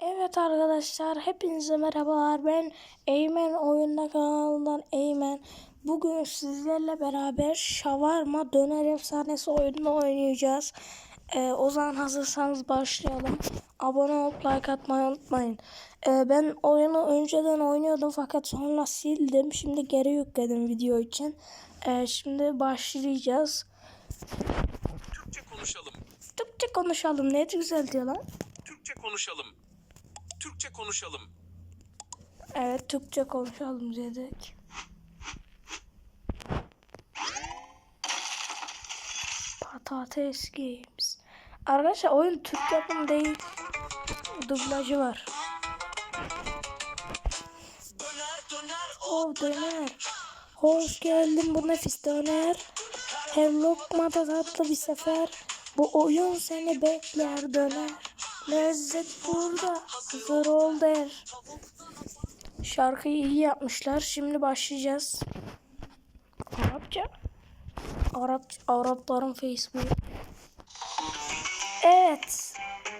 Evet arkadaşlar hepinize merhabalar. Ben Eymen Oyunda kanalından Eymen. Bugün sizlerle beraber Şavarma Döner Efsanesi oyununu oynayacağız. Ee, O zaman hazırsanız başlayalım. Abone olup like atmayı unutmayın. Ee, Ben oyunu önceden oynuyordum fakat sonra sildim. Şimdi geri yükledim video için. Ee, Şimdi başlayacağız. Türkçe konuşalım. Türkçe konuşalım. Ne güzel diyor lan. Türkçe konuşalım. Türkçe konuşalım. Evet Türkçe konuşalım dedik. Patates Games. Arkadaşlar oyun Türk yapım değil. Dublajı var. Oh döner. Hoş geldin bu nefis döner. Her lokmada tatlı bir sefer. Bu oyun seni bekler döner. Lezzet burada. Hazır ol der. Şarkıyı iyi yapmışlar. Şimdi başlayacağız. Arapça. Arap Arapların Facebook. Evet.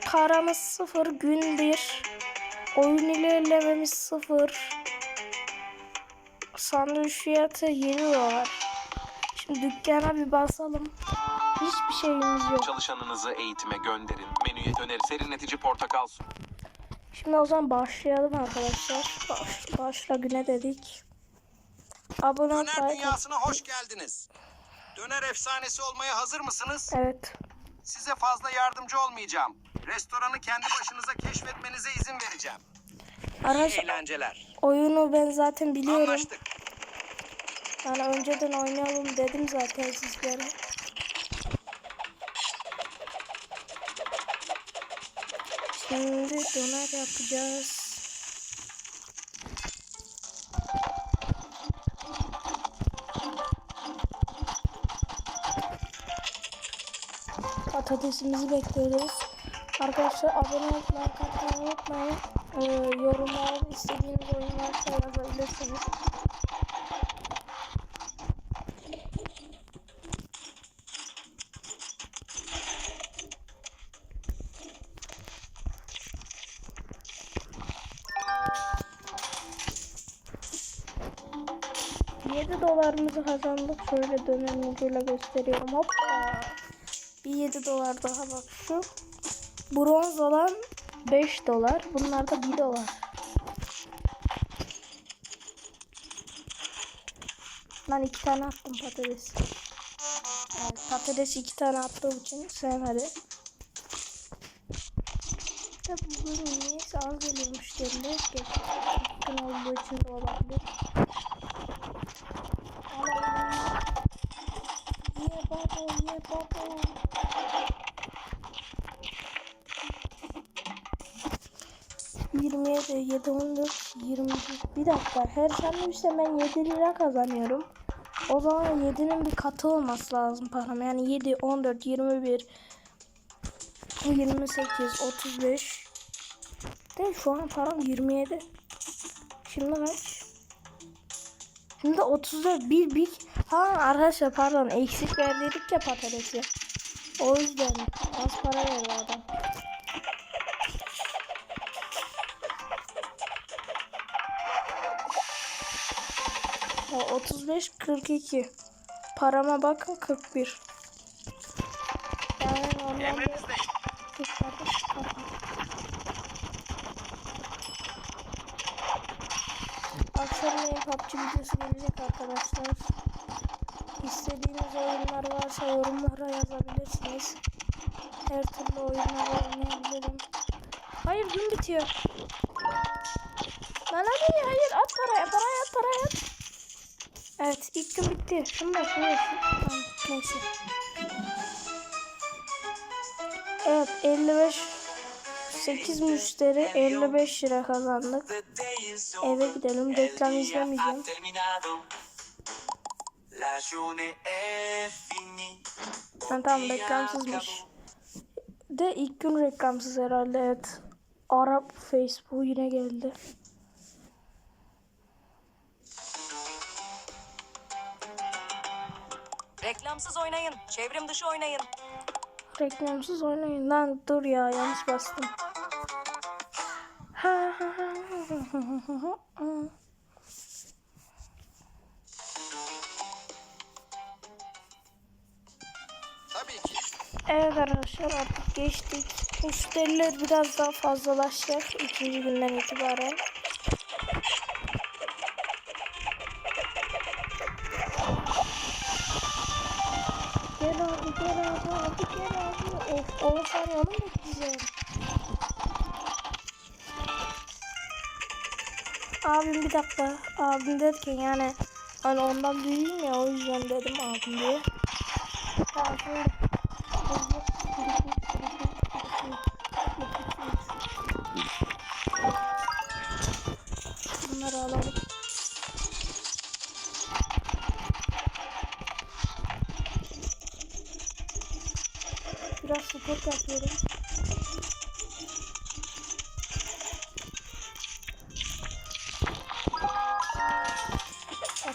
Paramız sıfır. Gün bir. Oyun ilerlememiz sıfır. Sandviç fiyatı 7 dolar. Şimdi dükkana bir basalım. Hiçbir şeyimiz yok. Çalışanınızı eğitime gönderin. Döner serinletici portakal su. Şimdi o zaman başlayalım arkadaşlar. Baş, başla güne dedik. Abone ol, Döner dünyasına hoş geldiniz. Döner efsanesi olmaya hazır mısınız? Evet. Size fazla yardımcı olmayacağım. Restoranı kendi başınıza keşfetmenize izin vereceğim. İyi Arkadaşlar eğlenceler. oyunu ben zaten biliyorum. Anlaştık. Yani önceden oynayalım dedim zaten sizlere. Şimdi döner yapacağız. Patatesimizi bekliyoruz. Arkadaşlar abone olup like atmayı unutmayın. Ee, yorumlarda istediğiniz oyun varsa yazabilirsiniz. Yedi dolarımızı kazandık. Şöyle dönem ucuyla gösteriyorum. Hoppa. Bir 7 dolar daha bak şu. Bronz olan 5 dolar. Bunlar da 1 dolar. Ben iki tane attım patates. Evet, patates iki tane attığım için sevmedi. Tabi bu bölüm niyeyse az geliyor müşteriler. Gerçekten olduğu için de olabilir. Baba ye baba. Yirmi yedi, yedi on dört, yirmi bir dakika. Her sandviçte ben 7 lira kazanıyorum. O zaman 7'nin bir katı olması lazım param. Yani 7, 14, 21, 28, 35. De şu an param 27. Şimdi kaç? Şimdi 34 bir bir ha arkadaşlar pardon eksik verdiydik ya patatesi. O yüzden az para verdi adam. O 35 42. Parama bakın 41. Yani çıkardım. Akşamleyin PUBG videosu gelecek arkadaşlar. İstediğiniz oyunlar varsa yorumlara yazabilirsiniz. Her türlü oyunları oynayabilirim. Hayır gün bitiyor. Lan hadi hayır at parayı parayı at parayı at. Evet ilk gün bitti. Şunu da şunu. Tamam neyse. Evet 55 8 müşteri 55 lira kazandık. Eve gidelim. Reklam izlemeyeceğim. Ha, tamam reklamsızmış. De ilk gün reklamsız herhalde evet. Arap Facebook yine geldi. Reklamsız oynayın, çevrim dışı oynayın. Reklamsız oynayın lan dur ya yanlış bastım. Ha ha ha ha ha ha ha. Arkadaşlar artık geçtik. Müşteriler biraz daha fazlalaşacak ikinci günden itibaren. Gel abi gel abi abi gel abi. Of 10 saniye onu mu bekleyeceğim? Abim bir dakika. Abim derken yani hani ondan büyüğüm ya o yüzden dedim abim diye. Tamam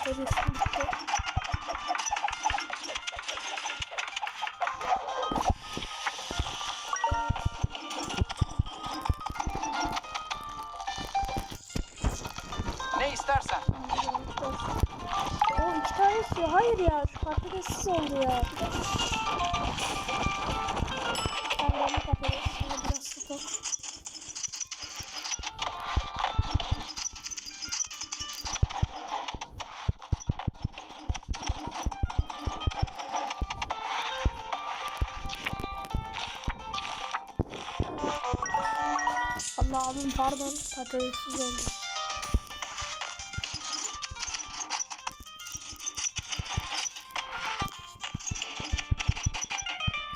Ne istersen. O iki tanesi hayır ya şu patatessiz oldu ya. Abim pardon patatessiz oldu.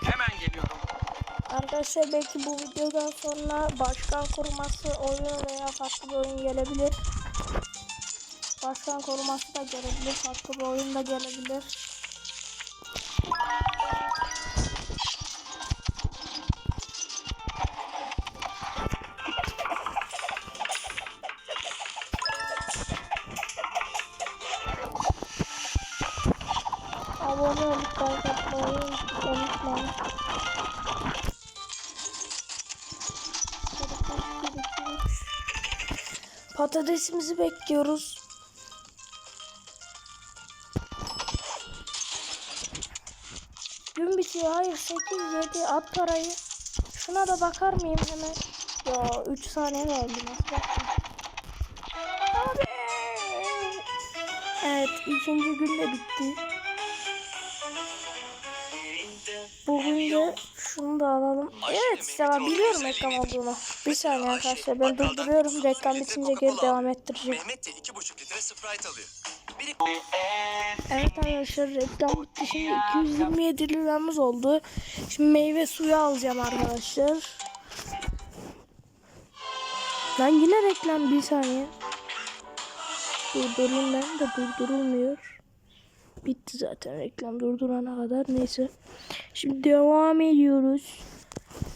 Hemen geliyorum. Arkadaşlar belki bu videodan sonra başkan koruması oyunu veya farklı bir oyun gelebilir. Başkan koruması da gelebilir, farklı bir oyun da gelebilir. Abone olup like atmayı unutmayın. Patatesimizi bekliyoruz. Gün bitiyor. Hayır 8 7 at parayı. Şuna da bakar mıyım hemen? Ya 3 saniye? Abi. Evet ikinci gün de bitti. Bugün de şunu da alalım. Evet işte ben biliyorum reklam olduğunu. Bir saniye arkadaşlar ben durduruyorum. Reklam bitince geri devam ettireceğim. Mehmet de 2,5 litre Sprite alıyor. Biri Evet arkadaşlar reklam bitti. Şimdi 227 liramız oldu. Şimdi meyve suyu alacağım arkadaşlar. Lan yine reklam bir saniye. Durdurayım ben de durdurulmuyor. Bitti zaten reklam durdurana kadar. Neyse. Şimdi devam ediyoruz.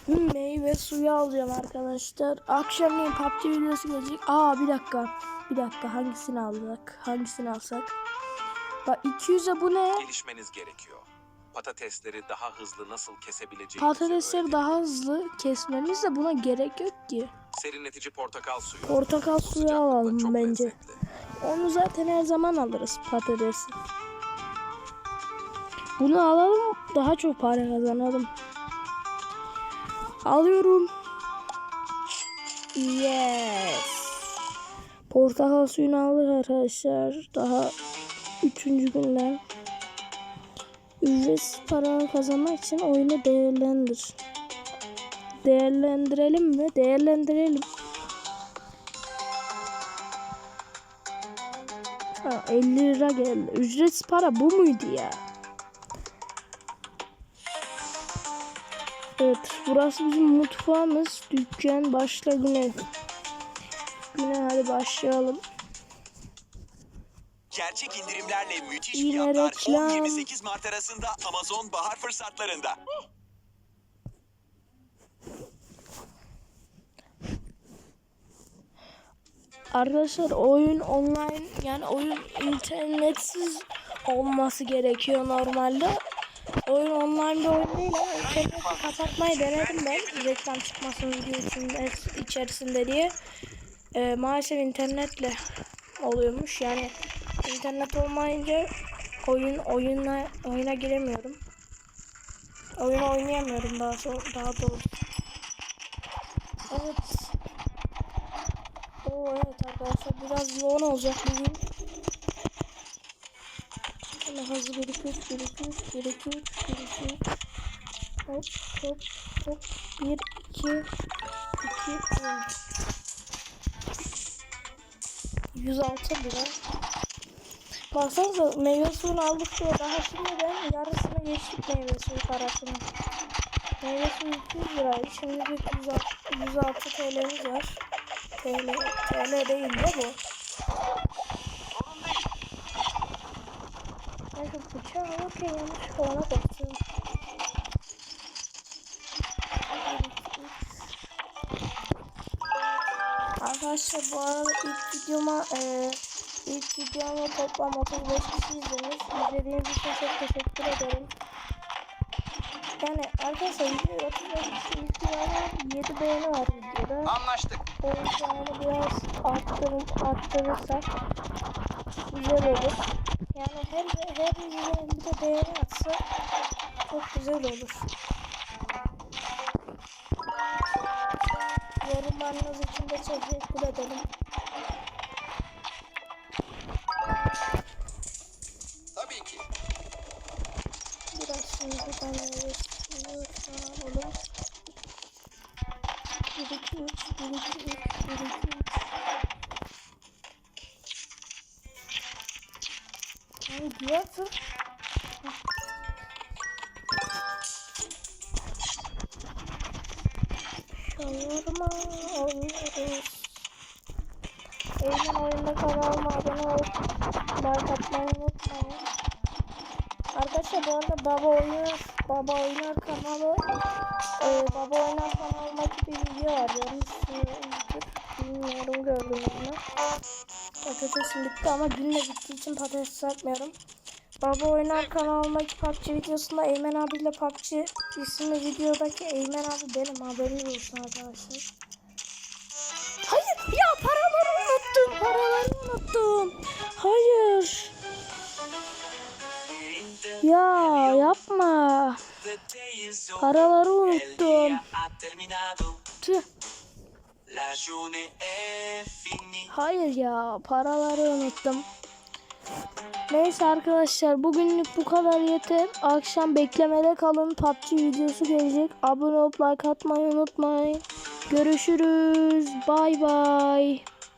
Hmm, Meyve suyu alacağım arkadaşlar. Akşamleyin PUBG videosu gelecek. Aa bir dakika. Bir dakika hangisini alsak? Hangisini alsak? Bak 200'e bu ne? Gelişmeniz gerekiyor. Patatesleri daha hızlı nasıl kesebileceğinizi Patatesleri öğrenin. daha hızlı kesmemiz de buna gerek yok ki. Serinletici portakal suyu. Portakal suyu alalım bence. lezzetli. Onu zaten her zaman alırız patatesi. Bunu alalım daha çok para kazanalım. Alıyorum. Yes. Portakal suyunu aldık arkadaşlar. Daha üçüncü günden. Ücretsiz para kazanmak için oyunu değerlendir. Değerlendirelim mi? Değerlendirelim. Ha, 50 lira geldi. Ücretsiz para bu muydu ya? Evet, burası bizim mutfağımız. Dükkan başla güne. Güne hadi başlayalım. gerçek indirimlerle müthiş Yine fiyatlar reklam. 10-28 Mart arasında Amazon bahar fırsatlarında. Arkadaşlar oyun online yani oyun internetsiz olması gerekiyor normalde. Oyun online bir oyun değil ama interneti kapatmayı denedim ben. Reklam çıkmasın videosunun içerisinde diye. Ee, maalesef internetle oluyormuş. Yani internet olmayınca oyun oyuna oyuna giremiyorum. Oyunu oynayamıyorum daha sonra daha doğrusu. Evet. Oo evet arkadaşlar biraz yoğun olacak bugün. Hızlı bir iki üç bir iki üç bir iki üç bir iki üç. Hop hop hop bir iki iki üç. 106 lira. Baksanıza meyve suyunu aldık diye daha şimdiden yarısına geçtik meyve suyu parasını. Meyve suyu 200 liraydı. Şimdi bir 106, 106 TL'miz var. TL, TL değil de bu. Neyse alırken yanlış falana baktım. Arkadaşlar bu arada ilk videoma e, ilk videoma toplam 35 kişi izlemiş. İzlediğiniz için çok teşekkür ederim. Yani arkadaşlar video 35 kişi izliyor ama 7 beğeni var videoda. Anlaştık. O yüzden biraz arttır, arttırırsak güzel olur. Yani her her videoya bir de beğeni atsa çok güzel olur. Yorumlarınız için de teşekkür ederim. Tur. Şawarma oynuyoruz. Eymen oyunda kanalıma abone olup like atmayı unutmayın. Arkadaşlar bu arada Baba Oynar, Baba Oynar kanalı e, Baba Oynar kanalındaki bir video var. Görmüşsünüzdür. Patatesim bitti ama günle bittiği için patates satmıyorum. Baba Oynar kanalındaki PUBG videosunda Eymen abiyle PUBG isimli videodaki Eymen abi benim haberiniz olsun arkadaşlar. Hayır ya paraları unuttum paraları unuttum. Hayır. Ya yapma. Paraları unuttum. Tüh. Hayır ya paraları unuttum. Neyse arkadaşlar bugünlük bu kadar yeter. Akşam beklemede kalın. PUBG videosu gelecek. Abone olup like atmayı unutmayın. Görüşürüz. Bay bay.